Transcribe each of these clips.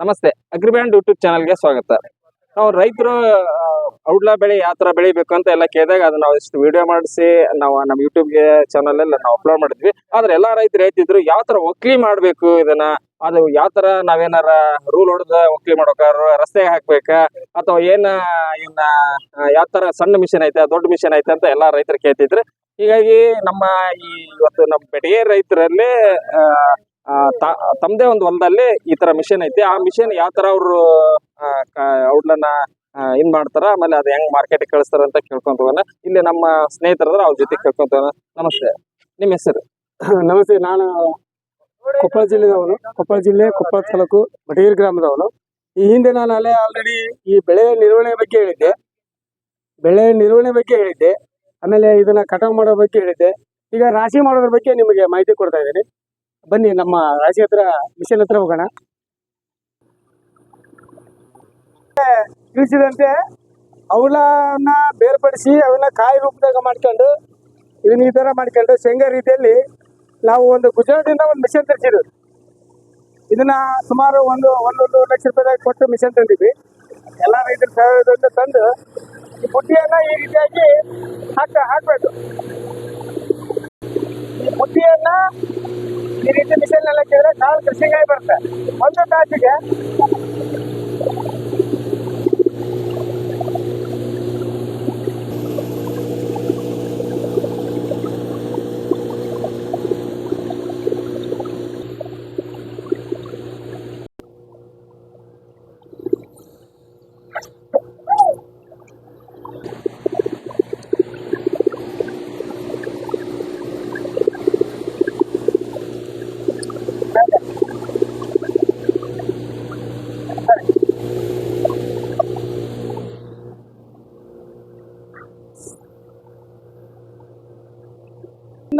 ನಮಸ್ತೆ ಅಗ್ರಿಬ್ಯಾಂಡ್ ಯೂಟ್ಯೂಬ್ ಚಾನಲ್ಗೆ ಸ್ವಾಗತ. ನಾವು ರೈತರು ಔಡ್ಲಾ ಬೆಳೆ ಯಾವ ಥರ ಬೆಳಿಬೇಕು ಅಂತ ಎಲ್ಲ ಕೇಳಿದಾಗ ಅದನ್ನ ನಾವು ಇಷ್ಟು ವಿಡಿಯೋ ಮಾಡಿಸಿ, ನಾವು ನಮ್ಮ ಯೂಟ್ಯೂಬ್ಗೆ ಚಾನಲ್ ಎಲ್ಲ ನಾವು ಅಪ್ಲೋಡ್ ಮಾಡಿದ್ವಿ. ಆದರೆ ಎಲ್ಲಾ ರೈತರು ಹೇಳ್ತಿದ್ರು, ಯಾವ ಥರ ಒಕ್ಲಿ ಮಾಡಬೇಕು ಇದನ್ನ? ಅದು ಯಾವ ಥರ ನಾವೇನಾರ ರೂಲ್ ಹೊಡೆದ ಒಕ್ಲಿ ಮಾಡ್ಬೇಕಾದ್ರು, ರಸ್ತೆಗೆ ಹಾಕ್ಬೇಕಾ? ಅಥವಾ ಏನ ಇನ್ನ ಯಾವ ಥರ ಸಣ್ಣ ಮಿಷನ್ ಐತೆ, ದೊಡ್ಡ ಮಿಷನ್ ಐತೆ ಅಂತ ಎಲ್ಲಾ ರೈತರು ಕೇಳ್ತಿದ್ರು. ಹೀಗಾಗಿ ನಮ್ಮ ಈ ಇವತ್ತು ನಮ್ಮ ರೈತರಲ್ಲೇ ರೈತರಲ್ಲಿ ಆ, ಆ, ತ- ತಮ್ದೇ ಒಂದು ಹೊಲದಲ್ಲಿ ಈ ತರ ಮಿಷನ್ ಐತಿ. ಆ ಮಿಷನ್ ಯಾವ ತರ ಅವರು ಅವ್ಳನ್ನ ಇನ್ ಮಾಡ್ತಾರ ಆಮೇಲೆ ಅದ್ ಹೆಂಗ್ ಮಾರ್ಕೆಟ್ ಕಳಿಸ್ತಾರ ಅಂತ ಕೇಳ್ಕೊಂತ ಇಲ್ಲಿ ನಮ್ಮ ಸ್ನೇಹಿತರದ್ರ ಅವ್ರ ಜೊತೆ ಕೇಳ್ಕೊಂತ ನಮಸ್ತೆ. ನಿಮ್ಮ ಹೆಸರು? ನಮಸ್ತೆ ನಾನು ಕೊಪ್ಪಳ ಜಿಲ್ಲೆದವನು. ಕೊಪ್ಪಳ ಜಿಲ್ಲೆ ಕೊಪ್ಪಳ ತಾಲೂಕು ಬಟಗೇರಿ ಗ್ರಾಮದವನು. ಈ ಹಿಂದೆ ನಾನು ಅಲ್ಲೇ ಆಲ್ರೆಡಿ ಈ ಬೆಳೆ ನಿರ್ವಹಣೆ ಬಗ್ಗೆ ಹೇಳಿದ್ದೆ. ಬೆಳೆ ನಿರ್ವಹಣೆ ಬಗ್ಗೆ ಹೇಳಿದ್ದೆ. ಆಮೇಲೆ ಇದನ್ನ ಕಟಾವು ಮಾಡೋ ಬಗ್ಗೆ ಹೇಳಿದ್ದೆ. ಈಗ ರಾಶಿ ಮಾಡೋದ್ರ ಬಗ್ಗೆ ನಿಮಗೆ ಮಾಹಿತಿ ಕೊಡ್ತಾ ಇದ್ದೀನಿ. ಬನ್ನಿ, ನಮ್ಮ ರಾಜ್ಯ ಹತ್ರ, ಮಿಷನ್ ಹತ್ರ ಹೋಗೋಣ. ತಿಳಿಸಿದಂತೆ, ಅವಳನ್ನ ಬೇರ್ಪಡಿಸಿ ಅವನ್ನ ಕಾಯಿ ರೂಪದಾಗ ಮಾಡ್ಕೊಂಡು ಇದನ್ನ ಈ ತರ ಮಾಡ್ಕೊಂಡು, ಶೇಂಗಾ ರೀತಿಯಲ್ಲಿ ನಾವು ಒಂದು ಗುಜರಾತಿಂದ ಒಂದು ಮಿಷನ್ ತರಿಸಿದ್ವಿ. ಇದನ್ನ ಸುಮಾರು ಒಂದು, ಒಂದೊಂದು ಲಕ್ಷ ರೂಪಾಯಿದಾಗ ಕೊಟ್ಟು ಮಿಷನ್ ತಂದಿದ್ವಿ. ಎಲ್ಲ ರೈತರು ಸಹಯೋಗದಿಂದ ತಂದು, ಈ ಬುಟ್ಟಿಯನ್ನ ಈ ರೀತಿಯಾಗಿ ಹಾಕ, ಹಾಕ್ಬೇಕು. ಈ ಬುಟ್ಟಿಯನ್ನ ಈ ರೀತಿ ಮಿಷನ್ ಎಲ್ಲ ಕೇಳಿದ್ರೆ ಕಾಳು ಕೃಷಿಗಾಗಿ ಬರುತ್ತೆ. ಒಂದು ತಾಸಿಗೆ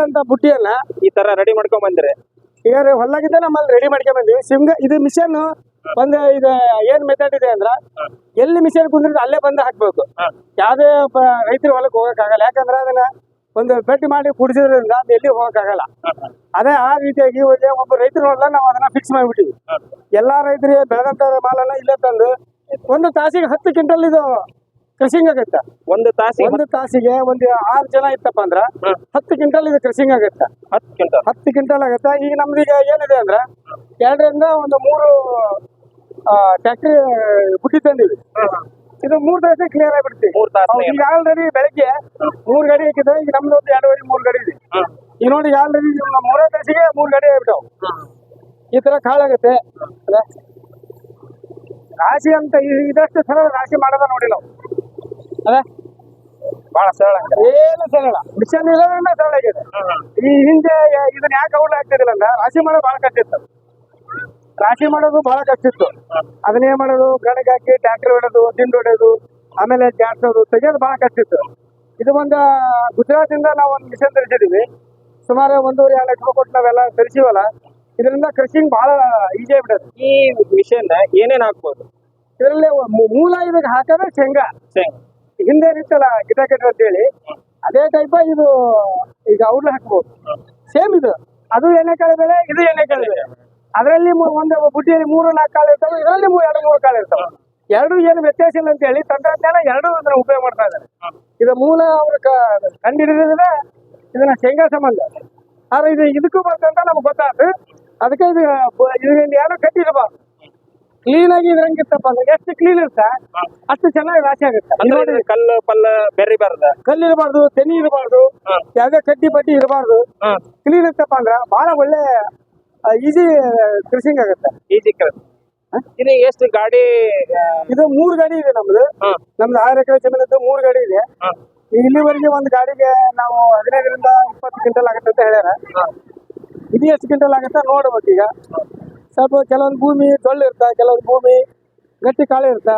ಅಂತ ಬುಟ್ಟಿಯನ್ನ ಈ ತರ ರೆಡಿ ಮಾಡ್ಕೊಂಡ್ ಬಂದ್ರಿ. ಈಗ ಹೊಲ್ಲಾಗಿದ್ದ ನಮ್ಮಲ್ಲಿ ರೆಡಿ ಮಾಡ್ಕೊಂಡ್ ಬಂದ್ವಿ. ಸಿಮ್ಗ ಇದು ಮಿಷನ್ ಬಂದ ಇದ ಏನ್ ಮೆಥಡ್ ಇದೆ ಅಂದ್ರ ಎಲ್ಲಿ ಮಿಷನ್ ಕುಂದ್ರು ಅಲ್ಲೇ ಬಂದ ಹಾಕ್ಬೇಕು. ಯಾವ್ದೇ ರೈತರು ಹೊಲಕ್ಕೆ ಹೋಗಕ್ಕಾಗಲ್ಲ. ಯಾಕಂದ್ರೆ ಅದನ್ನ ಒಂದು ಬೆಟ್ಟಿ ಮಾಡಿ ಕುಡಿಸಿದ್ರಿಂದ ಅದು ಎಲ್ಲಿ ಹೋಗಕ್ಕಾಗಲ್ಲ. ಅದೇ ಆ ರೀತಿಯಾಗಿ ಒಬ್ಬ ರೈತರು ಹೊಲ ನಾವು ಅದನ್ನ ಫಿಕ್ಸ್ ಮಾಡಿಬಿಟ್ಟಿವಿ ಎಲ್ಲಾ ರೈತರಿಗೆ ಬೆಳೆದಂತ ಮಾಲನ್ನ ಇಲ್ಲೇ ತಂದು ಒಂದು ತಾಸಿಗೆ ಹತ್ತು ಕ್ವಿಂಟಲ್ ಇದು ಕೃಷಿಂಗ್ ಆಗುತ್ತೆ. ಒಂದು ತಾಸಿಗೆ ಒಂದು ತಾಸಿಗೆ ಒಂದು ಆರು ಜನ ಇತ್ತಪ್ಪ ಅಂದ್ರ ಹತ್ತು ಕ್ವಿಂಟಲ್ ಇದು ಕೃಷಿಂಗ್ ಆಗುತ್ತೆ. ಹತ್ತು ಕ್ವಿಂಟಲ್. ಹತ್ತು ಕ್ವಿಂಟಲ್ ಆಗುತ್ತೆ. ಈಗ ನಮ್ದೀಗ ಏನಿದೆ ಅಂದ್ರೆ ಎರಡರಿಂದ ಒಂದು ಮೂರು ಟ್ಯಾಕ್ಟ್ರಿ ಬುಟ್ಟಿ ತಂದಿವಿ. ಇದು ಮೂರ್ ತಾಸು ಕ್ಲಿಯರ್ ಆಗಿಬಿಡ್ತೀವಿ ಮೂರ್ ತಾಸು ಈಗ ಆಲ್ರೆಡಿ ಬೆಳಗ್ಗೆ ಮೂರ್ ಗಡಿ ಹಾಕಿದ್ರೆ ಈಗ ನಮ್ದು ಒಂದು ಎರಡೂವರೆ ಮೂರ್ ಗಾಡಿ ಇದೆ. ಈಗ ನೋಡಿ ಆಲ್ರೆಡಿ ಮೂರೇ ತಾಸಿಗೆ ಮೂರ್ ಗಾಡಿ ಆಗ್ಬಿಟ್ಟವು. ಈ ತರ ಕಾಳಾಗುತ್ತೆ? ರಾಶಿ ಅಂತ ಇದಷ್ಟು ಸರಳ ರಾಶಿ ಮಾಡೋದ ನೋಡಿ ನಾವು ಅದ? ಬಹಳ ಸರಳ. ಏನು ಸರಳ? ಮಿಷನ್ ಇರೋದ್ರಿಂದ ಸರಳ ಆಗಿದೆ. ಈ ಹಿಂದೆ ಇದನ್ನ ಯಾಕೆ ಔಟ್ ಆಗ್ತಿದಿಲ್ಲ ಅಂದ್ರೆ ರಾಶಿ ಮಾಡೋದು ಬಹಳ ಕಷ್ಟ ಇತ್ತು. ರಾಶಿ ಮಾಡೋದು ಬಹಳ ಕಷ್ಟ ಇತ್ತು. ಅದನ್ನೇ ಮಾಡೋದು? ಗಣಕ್ ಹಾಕಿ ಟ್ಯಾಕ್ಟರ್ ಹೊಡೋದು ದಿಂಡು ಹೊಡೋದು ಆಮೇಲೆ ಜಾಡ್ಸೋದು ತೆಗೆಯೋದು ಬಹಳ ಕಷ್ಟ ಇತ್ತು. ಇದು ಒಂದು ಗುಜರಾತಿಂದ ನಾವು ಒಂದು ಮಿಷನ್ ತರಿಸಿದೀವಿ. ಸುಮಾರು ಒಂದೂವರೆ ಎರಡು ಲಕ್ಷ ಕೊಟ್ಟು ನಾವೆಲ್ಲ ತರಿಸಿವಲ್ಲ ಇದರಿಂದ ಕೃಷಿಂಗ್ ಬಹಳ ಈಜಿ ಆಗ್ಬಿಟ್ಟದೆ. ಈ ಮಿಷನ್ ಏನೇನ್ ಹಾಕ್ಬೋದು? ಇದರಲ್ಲಿ ಮೂಲ ಇದಕ್ಕೆ ಶೇಂಗಾ. ಶೇಂಗಾ. ಹಿಂದೆ ಇತ್ತಲ್ಲ ಗಿಡ ಅಂತ ಹೇಳಿ ಅದೇ ಟೈಪ್ ಇದು ಈಗ ಔಡ್ಲ ಹಾಕ್ಬೋದು. ಸೇಮ್ ಇದು. ಅದು ಎಣ್ಣೆಕಾಳು ಬೆಳೆ, ಇದು ಎಣ್ಣೆಕಾಳು ಬೆಳೆ. ಅದರಲ್ಲಿ ಒಂದು ಬುಟ್ಟಿಯಲ್ಲಿ ಮೂರು, ನಾಲ್ಕು ಕಾಳು ಇರ್ತಾವೆ, ಇದರಲ್ಲಿ ಎರಡು, ಮೂರು ಕಾಳು ಇರ್ತಾವೆ. ಎರಡು ಏನು ವ್ಯತ್ಯಾಸ ಇಲ್ಲ ಅಂತ ಹೇಳಿ ತಂತ್ರಜ್ಞಾನ ಎರಡು ಅದನ್ನ ಉಪಯೋಗ ಮಾಡ್ತಾ ಇದ್ದಾರೆ ಇದು ಮೂಲ ಅವ್ರ ಕಂಡಿಡಿದ್ರೆ ಇದನ್ನ ಶೇಂಗಾ ಸಂಬಂಧ. ಆದ್ರೆ ಇದು ಇದಕ್ಕೂ ಬರ್ತಂತ ನಮ್ಗೆ ಗೊತ್ತಾಯ್ತು ಅದಕ್ಕೆ ಇದು ಇದರಿಂದ ಯಾರು ಕಟ್ಟಿರಬಾರ್ದು ಕ್ಲೀನ್ ಆಗಿ ಇದ್ರಂಗಿತ್ತಪ್ಪ ಅಂದ್ರೆ ಎಷ್ಟು ಕ್ಲೀನ್ ಇರುತ್ತೆ. ಅಷ್ಟು ಚೆನ್ನಾಗಿ ರಾಶಿ ಆಗುತ್ತೆ. ಅಂದ್ರೆ ಕಲ್ಲು ಪಲ್ಲ ಬೆರ್ರಿ ಬಾರ್ದ? ಕಲ್ಲು ಇರಬಾರ್ದು ತೆನಿ ಇರಬಾರ್ದು ಯಾವ್ದೇ ಕಡ್ಡಿ ಪಟ್ಟಿ ಇರಬಾರ್ದು. ಕ್ಲೀನ್ ಇತ್ತಪ್ಪ ಅಂದ್ರ ಬಹಳ ಒಳ್ಳೆ ಈಸಿ ಕೃಷಿಂಗ್ ಆಗುತ್ತೆ. ಈಜಿ ಇದು ಎಷ್ಟು ಗಾಡಿ ಇದು ಮೂರು ಗಾಡಿ ಇದೆ ನಮ್ದು. ನಮ್ದು ಆರು ಎಕರೆ ಜಮೀನದ್ದು ಮೂರು ಗಾಡಿ ಇದೆ. ಇಲ್ಲಿವರೆಗೆ ಒಂದು ಗಾಡಿಗೆ ನಾವು ಹದಿನೈದರಿಂದ ಇಪ್ಪತ್ತು ಕ್ವಿಂಟಲ್ ಆಗತ್ತೆ ಅಂತ ಹೇಳ್ಯಾರ. ಇದು ಎಷ್ಟು ಕ್ವಿಂಟಲ್ ಆಗುತ್ತೆ ನೋಡ್ಬೇಕು ಈಗ. ಸ್ವಲ್ಪ ಕೆಲವೊಂದು ಭೂಮಿ ಟೊಳ್ಳು ಇರ್ತಾ ಕೆಲವೊಂದು ಭೂಮಿ ಗಟ್ಟಿ ಕಾಳು ಇರ್ತಾ.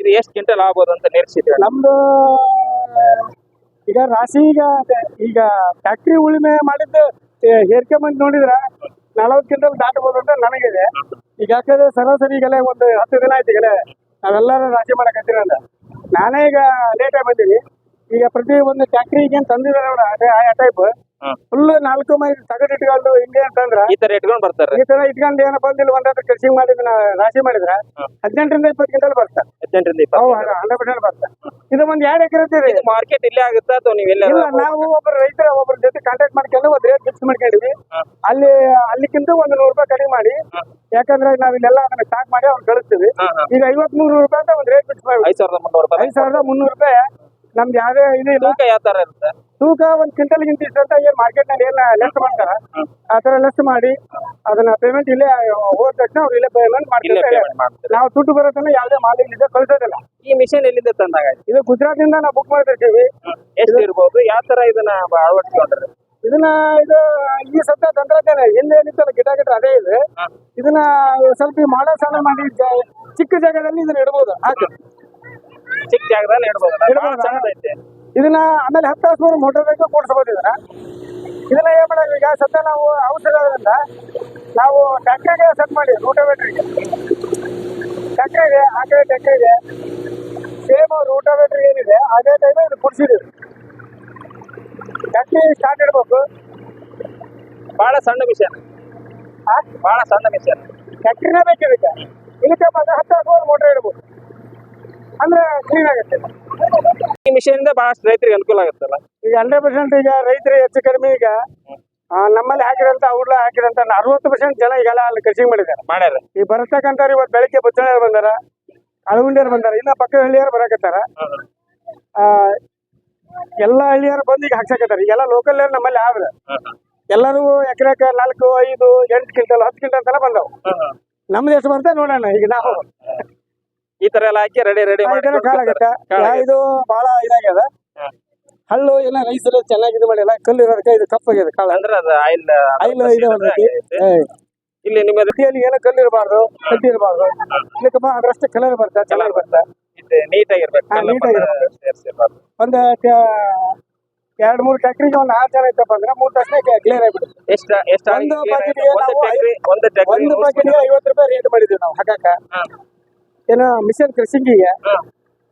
ಇದು ಎಷ್ಟು ಕ್ವಿಂಟಲ್ ಆಗ್ಬೋದು ಅಂತ ನಿರೀಕ್ಷಿತೀರ ನಮ್ದು ಈಗ ರಾಶಿ ಈಗ ಈಗ ಫ್ಯಾಕ್ಟ್ರಿ ಉಳಿಮೆ ಮಾಡಿದ್ದು ಹೇರ್ಕೊಂಬಂದು ನೋಡಿದ್ರ ನಲವತ್ತು ಕ್ವಿಂಟಲ್ ದಾಟಬಹುದು ಅಂತ ನನಗಿದೆ. ಈಗ ಯಾಕಂದ್ರೆ ಸರಾಸರಿ ಈಗಲೇ ಒಂದು ಹತ್ತು ದಿನ ಆಯ್ತು ಈಗಲೇ ನಾವೆಲ್ಲರೂ ರಾಶಿ ಮಾಡಕತ್ತಿರಲ್ಲ ನಾನೇ ಈಗ ಲೇಟಾಗಿ ಬಂದೀನಿ. ಈಗ ಪ್ರತಿ ಒಂದು ಫ್ಯಾಕ್ಟ್ರಿಗೆ ಏನು ತಂದಿದ್ದಾರೆ ಅವ್ರು ಅದೇ ಆ ಟೈಪ್. ಫುಲ್ ನಾಲ್ಕು ಮೈ ತಗಡ್ ಇಟ್ಕೊಂಡು ಹಿಂಗೆ ಅಂತಂದ್ರ ಈ ತರ ಇಟ್ಕೊಂಡ್ ಬರ್ತಾರೆ. ಈ ತರ ಇಟ್ಕೊಂಡು ಏನಪ್ಪ ಬಂದಿಲ್ಲ ಒಂದ್ ಕೃಷಿ ಮಾಡಿದ್ರೆ ರಾಶಿ ಮಾಡಿದ್ರ. ಹದಿನೆಂಟರಿಂದ ಇಪ್ಪತ್ತು ಕ್ವಿಂಟಲ್ ಬರ್ತಾರೆ ಹದಿನೆಂಟರಿಂದ ಹಂಡ್ರೆಡ್ ಪರ್ಸೆಂಟ್ ಬರ್ತಾರೆ ಇದು ಒಂದ್ ಎರಡು ಎಕರೆ ಇದೆ ಮಾರ್ಕೆಟ್ ಇಲ್ಲೇ ಆಗುತ್ತಾ ಅಥವಾ ನೀವು ಇಲ್ಲ ನಾವು ಒಬ್ಬರ ರೈತರ ಒಬ್ಬರ ಜೊತೆ ಕಾಂಟ್ಯಾಕ್ಟ್ ಮಾಡ್ಕೊಂಡು ಒಂದ್ ರೇಟ್ ಫಿಕ್ಸ್ ಮಾಡ್ಕೊಂಡಿವಿ. ಅಲ್ಲಿ ಅಲ್ಲಿಕ್ಕಿಂತ ಒಂದು ನೂರು ರೂಪಾಯಿ ಕಡಿಮೆ ಮಾಡಿ. ಯಾಕಂದ್ರೆ ನಾವ್ ಇಲ್ಲೆಲ್ಲ ಅದನ್ನ ಸ್ಟಾಕ್ ಮಾಡಿ ಅವ್ರು ಕಳಿಸ್ತೀವಿ. ಈಗ ಐವತ್ ಮೂರು ರೂಪಾಯಿ ಅಂತ ಒಂದ್ ರೇಟ್ ಫಿಕ್ಸ್ ಮಾಡಿ ಐದ್ ಸಾವಿರದ ಮುನ್ನೂರು ರೂಪಾಯಿ? ಐದ್ ಸಾವಿರದ ಮುನ್ನೂರು ರೂಪಾಯಿ. ನಮ್ದು ಯಾವ್ದೇ ಇದು ಯಾವ ತರ ಇರುತ್ತೆ? ತೂಕ ಒಂದ್ ಕ್ವಿಂಟಲ್ ಗಿಂತ ಇಷ್ಟು ಅಂತ ಏನ್ ಮಾರ್ಕೆಟ್ನಲ್ಲಿ ಏನ್ ಲೆಸ್ ಮಾಡ್ತಾರ? ಆ ತರ ಲೆಸ್ ಮಾಡಿ ಅದನ್ನ ಪೇಮೆಂಟ್ ಇಲ್ಲೇ ಹೋದ ತಕ್ಷಣ ಅವ್ರು ಇಲ್ಲೇ ಪೇಮೆಂಟ್ ಮಾಡ್ತಾರೆ ನಾವು ದುಡ್ಡು ಬರೋತನ ಯಾವ್ದೇ ಮಾಲಿನ್ಯ ಕಳ್ಸೋದಿಲ್ಲ. ಈ ಮಿಷನ್ ಎಲ್ಲಿಂದ ತಂದಾಗ ಇದು ಗುಜರಾತ್ ಇಂದ ನಾವು ಬುಕ್ ಮಾಡ್ತಿರ್ತೀವಿ. ಎಷ್ಟು ಇರ್ಬೋದು? ಯಾವ ತರ ಇದನ್ನ ಅಳವಡಿಸ್ಕೊಂಡ್ರೆ? ಇದನ್ನ ಇದು ಈ ಸದ್ಯ ತಂತ್ರಜ್ಞಾನ ಎಲ್ಲಿ ಏನಿತ್ತಲ್ಲ ಗಿಡ ಗಿಡ ಅದೇ ಇದೆ. ಇದನ್ನ ಸ್ವಲ್ಪ ಮಾಡೋ ಸಾಲ ಮಾಡಿ ಚಿಕ್ಕ ಜಾಗದಲ್ಲಿ ಇದನ್ನ ಇಡ್ಬೋದು. ಹಾಕಿ ಚಿಕ್ಕ ಜಾಗದಲ್ಲಿ ಇಡಬಹುದು ಇಡ್ಬೋದು. ಇದನ್ನ ಆಮೇಲೆ ಹತ್ತು ಹತ್ತು ಮೋಟರ್ ಬೇಕು ಕೂಡಿಸ್ಬೋದು ಇದನ್ನ ಇದನ್ನ ಏನ್ ಮಾಡೋದು ಈಗ? ಸದ್ಯ ನಾವು ಔಷಧ ಆದ್ರಿಂದ ನಾವು ಟ್ಯಾಕ್ಟ್ರಿಗೆ ಸೆಟ್ ಮಾಡಿ ರೂಟೋವೇಟ್ರಿಗೆ ಟ್ಯಾಕ್ಟ್ರಿಗೆ ಆ ಕಡೆ ಟ್ಯಾಕ್ಟ್ರಿಗೆ ಸೇಮ್ ರೂಟೋವೇಟ್ರ್ ಏನಿದೆ ಅದೇ ಟೈಮ್ ಇದು ಕುಡಿಸಿದೀವಿ ಟ್ಯಾಕ್ಟ್ರಿ ಸ್ಟಾರ್ಟ್ ಇಡ್ಬೇಕು. ಬಹಳ ಸಣ್ಣ ಮಿಷನ್. ಬಹಳ ಸಣ್ಣ ಮಿಷನ್. ಟ್ಯಾಕ್ಟ್ರಿನೇ ಬೇಕು ಇದಕ್ಕೆ ಇದಕ್ಕೆ ಮತ್ತೆ ಹತ್ತು ಹತ್ತು ಮೋಟರ್ ಇಡ್ಬೋದು. ಅಂದ್ರೆ ಕ್ಲೀನ್ ಆಗುತ್ತೆ. ಈ ಮಿಷನ್ ಇಂದ ಬಹಳಷ್ಟು ರೈತರಿಗೆ ಅನುಕೂಲ ಆಗುತ್ತಲ್ಲ? ಈಗ ಹಂಡ್ರೆಡ್ ಪರ್ಸೆಂಟ್ ಈಗ ರೈತರು ಹೆಚ್ಚು ಕಡಿಮೆ ಈಗ ಆ, ನಮ್ಮಲ್ಲಿ ಹಾಕಿರಂತ ಅವ್ರಲ್ಲ ಹಾಕಿರಂತ ಅರವತ್ತು ಪರ್ಸೆಂಟ್ ಜನ ಈಗೆಲ್ಲ ಅಲ್ಲಿ ಕೃಷಿ ಮಾಡಿದ್ದಾರೆ. ಮಾಡ್ಯಾರ. ಈ ಬರತಕ್ಕಂಥವ್ರು ಇವತ್ತು ಬೆಳಿಗ್ಗೆ ಬಚ್ಚಳಿಯರು ಬಂದಾರ ಅಳಗುಂಡಿಯರು ಬಂದಾರ ಇನ್ನ ಪಕ್ಕದ ಹಳ್ಳಿಯರು ಬರಕತ್ತಾರ. ಆ, ಎಲ್ಲ ಹಳ್ಳಿಯರು ಬಂದು ಈಗ ಹಾಕ್ಸಕತ್ತಾರ. ಈಗೆಲ್ಲ ಲೋಕಲ್ ನಮ್ಮಲ್ಲಿ ಆದ್ರ ಎಲ್ಲರೂ ಎಕರೆಕ ನಾಲ್ಕು ಐದು ಎಂಟು ಕ್ವಿಂಟಲ್ ಹತ್ತು ಕ್ವಿಂಟಲ್ ತನ ಬಂದವು. ನಮ್ದು ಎಷ್ಟು ಬರ್ತದೆ ನೋಡೋಣ ಈಗ ನಾವು. ಈ ತರ ಎಲ್ಲ ಹಾಕಿ ರೆಡಿ ರೆಡಿ ಮಾಡಿ ಕಾಳಾಗತ್ತೆ ಇದು ಬಹಳ ಇದಾಗ್ಯದ? ಹಳ್ಳು ಎಲ್ಲ ರೈಸರು ಚೆನ್ನಾಗಿ ಇದು ಮಾಡಿಲ್ಲ ಕಲ್ಲು ಇರೋದಕ್ಕೆ ಇದು ಕಪ್ಪಾಗಿದೆ ಕಾಳು. ಅಂದ್ರೆ ಅದು ಆಯಿಲ್ ಆಯಿಲ್ ಇದೆ. ಇಲ್ಲಿ ನಿಮ್ಮ ರೀತಿಯಲ್ಲಿ ಏನೋ ಕಲ್ಲು ಇರಬಾರ್ದು ಕಟ್ಟಿ ಇರಬಾರ್ದು. ಇದಕ್ಕಪ್ಪ ಅದ್ರಷ್ಟು ಕಲರ್ ಬರ್ತದೆ ಚೆನ್ನಾಗಿ ಬರ್ತಾ ನೀಟ್ ಆಗಿರ್ಬೇಕು ಒಂದು ಎರಡ್ ಮೂರು ಟ್ಯಾಕ್ಟ್ರಿಗೆ ಒಂದು ಆರ್ ಜನ ಇತ್ತಪ್ಪ ಅಂದ್ರೆ ಮೂರು ತಕ್ಷಣ ಕ್ಲಿಯರ್ ಆಗ್ಬಿಡುತ್ತೆ. ಎಷ್ಟ ಎಷ್ಟ ಒಂದು ಒಂದು ಪ್ಯಾಕೆಟ್ಗೆ ಐವತ್ತು ರೂಪಾಯಿ ರೇಟ್ ಮಾಡಿದ್ವಿ ನಾವು ಹಾಕಾಕ ಏನೋ ಮಿಷನ್ ಕ್ರಸಿಂಗಿಗೆ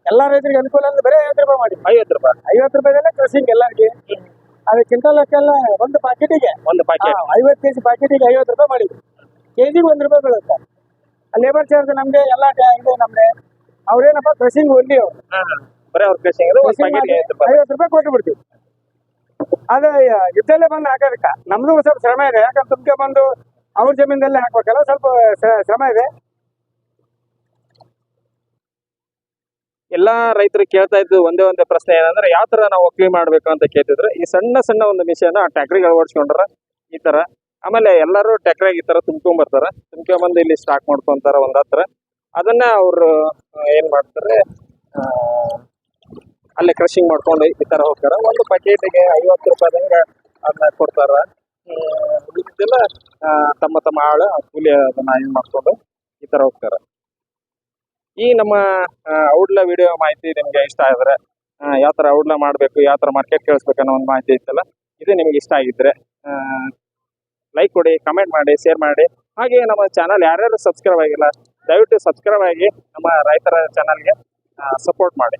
ಎಲ್ಲಾ ರೈತರಿಗೆ ಅನುಕೂಲ ಅಂದ್ರೆ ಬರೀ ಐವತ್ತು ರೂಪಾಯಿ ಮಾಡಿ. ಐವತ್ತು ರೂಪಾಯಿ. ಐವತ್ತು ರೂಪಾಯಿದಲ್ಲೇ ಕ್ರಸಿಂಗ್ ಎಲ್ಲರಿಗೆ. ಅದು ಕ್ವಿಂಟಲ್ ಲೆಕ್ಕೆಲ್ಲ ಒಂದು ಪಾಕೆಟಿಗೆ ಒಂದು ಪ್ಯಾಕೆಟ್ ಐವತ್ತು ಕೆಜಿ ಪಾಕೆಟಿಗೆ ಐವತ್ತು ರೂಪಾಯಿ ಮಾಡಿದ್ರು. ಕೆಜಿಗೆ ಒಂದು ರೂಪಾಯಿ ಬೀಳುತ್ತೆ. ಲೇಬರ್ ಚಾರ್ಜ್ ನಮ್ಗೆ ಎಲ್ಲ ಇದೆ ನಮ್ಗೆ. ಅವ್ರೇನಪ್ಪ ಕ್ರಸಿಂಗ್ ಒಲ್ಲಿ ಅವ್ರು. ಬರೀ ಐವತ್ತು ರೂಪಾಯಿ. ರೂಪಾಯಿ ಕೊಟ್ಟು ಬಿಡ್ತೀವಿ. ಅದೇ ಇದ್ದಲ್ಲೇ ಬಂದು ಹಾಕೋದಕ್ಕ. ನಮ್ದು ಸ್ವಲ್ಪ ಶ್ರಮ ಇದೆ. ಯಾಕಂದ್ರೆ ತುಮಕೆ ಬಂದು ಅವ್ರ ಜಮೀನಲ್ಲೇ ಹಾಕ್ಬೇಕಲ್ಲ ಸ್ವಲ್ಪ ಶ್ರಮ ಇದೆ. ಎಲ್ಲಾ ರೈತರು ಕೇಳ್ತಾ ಇದ್ದು ಒಂದೇ ಒಂದೇ ಪ್ರಶ್ನೆ ಏನಂದ್ರೆ, ಯಾವ ತರ ನಾವು ಒಕ್ಲಿ ಮಾಡ್ಬೇಕು ಅಂತ ಕೇಳ್ತಿದ್ರು, ಈ ಸಣ್ಣ ಸಣ್ಣ ಒಂದು ಮಿಷನ್ ಟ್ಯಾಕ್ರಿಗೆ ಅಳವಡಿಸ್ಕೊಂಡ್ರ ಈ ತರ. ಆಮೇಲೆ ಎಲ್ಲರೂ ಟ್ಯಾಕ್ರಾಗ ಈ ತರ ತುಂಬ್ಕೊಂಡ್ ಬರ್ತಾರ ತುಂಬ್ಕೊಂಡ್ಬಂದು ಇಲ್ಲಿ ಸ್ಟಾಕ್ ಮಾಡ್ಕೊಂತಾರ ಒಂದ್ ಹತ್ರ. ಅದನ್ನ ಅವ್ರು ಏನ್ ಮಾಡ್ತಾರೆ ಅಲ್ಲಿ ಕ್ರಶಿಂಗ್ ಮಾಡ್ಕೊಂಡು ಈ ತರ ಹೋಗ್ತಾರ. ಒಂದು ಪ್ಯಾಕೆಟ್ಗೆ ಐವತ್ತು ರೂಪಾಯಿದಂಗ ಅದನ್ನ ಕೊಡ್ತಾರ. ಉಳಿದಿದ್ದೆಲ್ಲ ತಮ್ಮ ತಮ್ಮ ಆಳು ಕೂಲಿ ಅದನ್ನ ಏನ್ ಮಾಡ್ಕೊಂಡು ಈ ತರ ಹೋಗ್ತಾರ. ಈ ನಮ್ಮ ಔಡ್ಲ ವಿಡಿಯೋ ಮಾಹಿತಿ ನಿಮ್ಗೆ ಇಷ್ಟ ಆದ್ರೆ ಯಾವ ತರ ಔಡ್ಲ ಮಾಡ್ಬೇಕು, ಯಾವ ತರ ಮಾರ್ಕೆಟ್ ಕೇಳಿಸ್ಬೇಕು ಅನ್ನೋ ಒಂದು ಮಾಹಿತಿ ಇತ್ತಲ್ಲ ಇದು ನಿಮ್ಗೆ ಇಷ್ಟ ಆಗಿದ್ರೆ ಲೈಕ್ ಕೊಡಿ ಕಮೆಂಟ್ ಮಾಡಿ ಶೇರ್ ಮಾಡಿ. ಹಾಗೆ ನಮ್ಮ ಚಾನಲ್ ಯಾರ್ಯಾರು ಸಬ್ಸ್ಕ್ರೈಬ್ ಆಗಿಲ್ಲ, ದಯವಿಟ್ಟು ಸಬ್ಸ್ಕ್ರೈಬ್ ಆಗಿ ನಮ್ಮ ರೈತರ ಚಾನಲ್ಗೆ ಸಪೋರ್ಟ್ ಮಾಡಿ.